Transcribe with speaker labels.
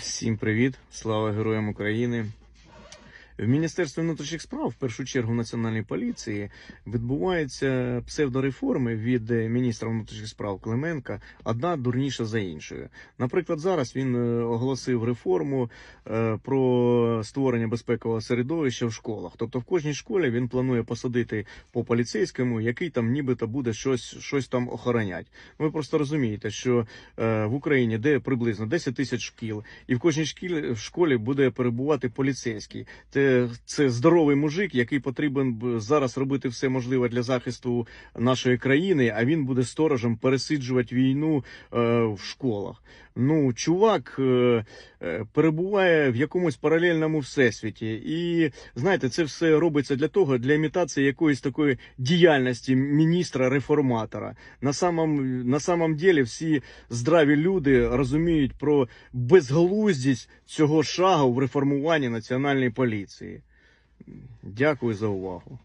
Speaker 1: Всім привіт, слава героям України. В Міністерстві внутрішніх справ, в першу чергу Національній поліції, відбуваються псевдореформи від е, міністра внутрішніх справ Клименка, одна дурніша за іншою. Наприклад, зараз він е, оголосив реформу е, про створення безпекового середовища в школах. Тобто, в кожній школі він планує посадити по поліцейському, який там нібито буде щось, щось там охоронять. Ви просто розумієте, що в Україні де приблизно 10 тисяч шкіл, і в кожній шкілі в школі буде перебувати поліцейський. Це, це здоровий мужик, який потрібен зараз робити все можливе для захисту нашої країни, а він буде сторожем пересиджувати війну е, в школах. Ну, чувак е, е, перебуває в якомусь паралельному всесвіті, і знаєте, це все робиться для того, для імітації якоїсь такої діяльності міністра-реформатора. На самом, на самом деле всі здраві люди розуміють про безглуздість цього шагу в реформуванні національної поліції. Дякую за увагу.